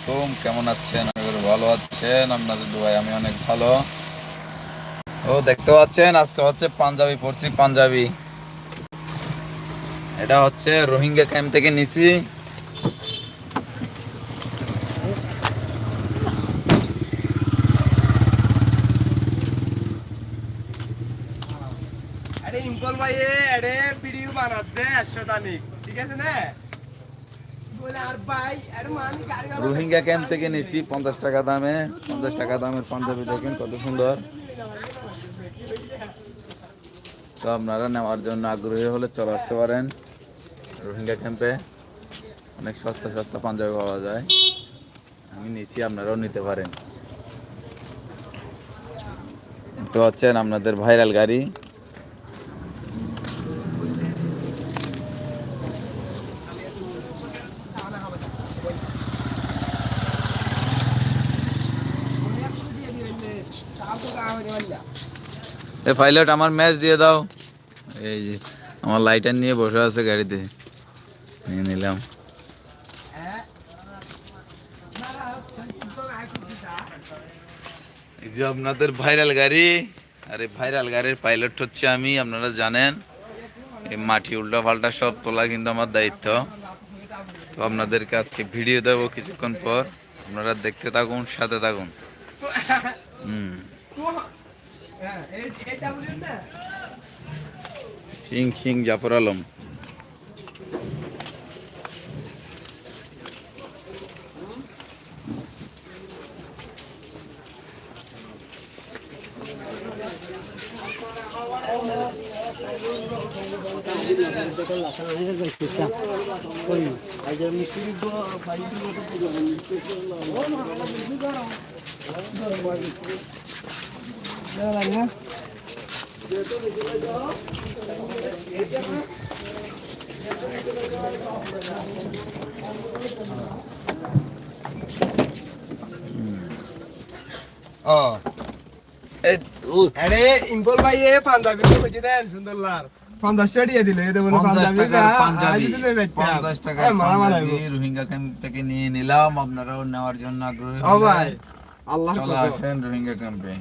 আলাইকুম কেমন আছেন? ভালো আছেন। আপনাদের দোয়ায় আমি অনেক ভালো। ও, দেখতে পাচ্ছেন, আজকে হচ্ছে পাঞ্জাবি পড়ছি পাঞ্জাবি। এটা হচ্ছে রোহিঙ্গা ক্যাম্প থেকে নিছি। আরে ইম্পল ভাই আরে, ভিডিও বানাতে একশো দানিক ঠিক আছে না বলে আর ভাই আরে মানি গাড়ি রোহিঙ্গা ক্যাম্প থেকে নিছি পঞ্চাশ টাকা দামে। পঞ্চাশ টাকা দামের পাঞ্জাবি দেখেন কত সুন্দর। তো আপনারা নেওয়ার জন্য আগ্রহী হলে চলে আসতে পারেন রোহিঙ্গা ক্যাম্পে। অনেক সস্তা সস্তা পাঞ্জাবি পাওয়া যায়। আমি নিচ্ছি, আপনারাও নিতে পারেন। তো হচ্ছেন আপনাদের ভাইরাল গাড়ি। এ পাইলট, আমার ম্যাচ দিয়ে দাও। এই যে, আমার লাইটার নিয়ে বসে আছে গাড়িতে। নিয়ে নিলাম। যে আপনাদের ভাইরাল গাড়ি। আর এই ভাইরাল গাড়ির পাইলট হচ্ছে আমি, আপনারা জানেন। এই মাটি উল্টা পাল্টা সব তোলা কিন্তু আমার দায়িত্ব। তো আপনাদেরকে আজকে ভিডিও দেবো কিছুক্ষণ পর। আপনারা দেখতে থাকুন, সাথে থাকুন। হুম। সিং সিং জাফর আলম। ও আরে ইম্পল ভাই এ পাঞ্জাবি তো বুঝি দেন সুন্দর পঞ্চাশ টাকা দিল এতে বলে পঞ্চাশ পাঞ্জাবি টাকার পাঞ্জাবি পঞ্চাশ পঞ্চাশ টাকার টাকা মারা মারা পাঞ্জাবি রোহিঙ্গা ক্যাম্প থেকে নিয়ে নিলাম আপনারাও নেওয়ার জন্য আগ্রহী ও ভাই আল্লাহ আসেন রোহিঙ্গা ক্যাম্পে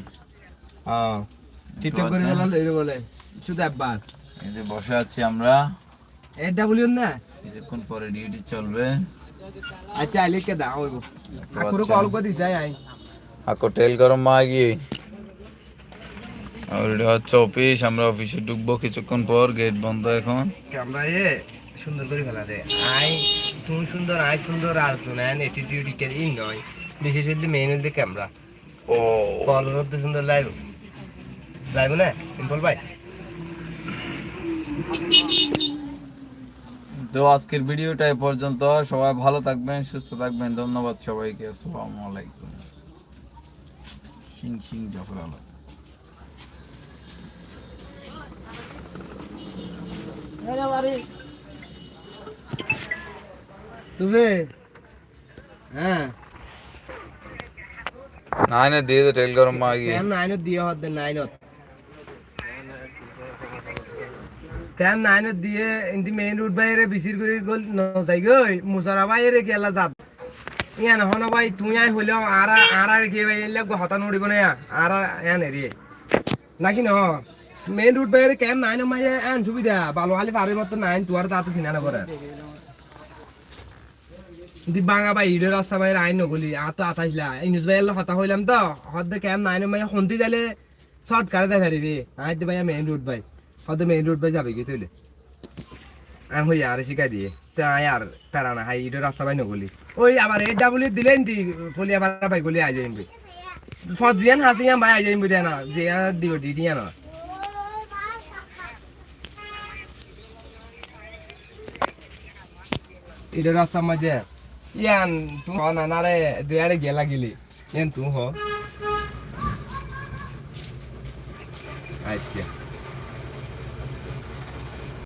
টিকটক করে আচ্ছা। বলাল এই বলে শুধু একবার। এই যে বসে আছি আমরা। এর ডাব্লিউ না? কিছুক্ষণ পরে ডিউটি চলবে? আচ্ছা আইলে কে দাও হইব আকুরো। কল করে দিতে আই আকো টেল গরম মা গিয়ে আর এটা হচ্ছে অফিস আমরা অফিসে ঢুকবো কিছুক্ষণ পর গেট বন্ধ এখন। ক্যামেরা এ সুন্দর করে ফেলা দে। আই তুমি সুন্দর আই সুন্দর আর তো না অ্যাটিটিউড কে ইন নয়। বিশেষ করে মেইন হচ্ছে ক্যামেরা। ও। কল করতে সুন্দর লাইভ লাইভ না? সিম্পল ভাই। তো আজকের ভিডিওটা এ পর্যন্ত। সবাই ভালো থাকবেন সুস্থ থাকবেন। ধন্যবাদ সবাইকে। আসসালামু আলাইকুম। সিং সিং জাফর আলম তুমি? হ্যাঁ। কেন নাইনত দিয়ে ইন্দি মেইন রোড বাইরে বিচির করে গল? নজাই গই মুসারা বাইরে গেলা যাত ইয়ান হন ভাই তুই আই হইল আর আর আর কে ভাই এলে হতা নড়িব না আর ইয়ান এরি নাকি ন মেইন রোড বাইরে কেন নাইন মাই আন সুবিধা। ভালো হালি পারে মত নাইন তুয়ার তাতে চিনা না করে দি বাঙা বাই ইডের রাস্তা বাইরে আইন নগলি। আ, তো আতাইলা ইনুস ভাই এলে হতা হইলাম তো। হদ্দে কেম নাইন মাই হন্তি যাইলে শর্ট কাটে দেয় ফেরিবি আই দে ভাই মেইন রোড ভাই হদ্দে মেইন রোড ভাই যাবে কি তুইলে আমি হই আর শিখাই দিয়ে তো আর প্যারা না হাই ইডের রাস্তা বাই নগলি ওই আবার এই ডাবলি দিলেন দি ফলি আবার ভাই গলি আই যাইম ফত দিয়ান হাসিয়া ভাই আই যাইম বুঝে না যে দিব দি দিয়া না ইডের রাস্তা মাঝে ইয়ান তু হ না না রে দুয়ারে গেলা গেলি ইয়ান তু হ আচ্ছা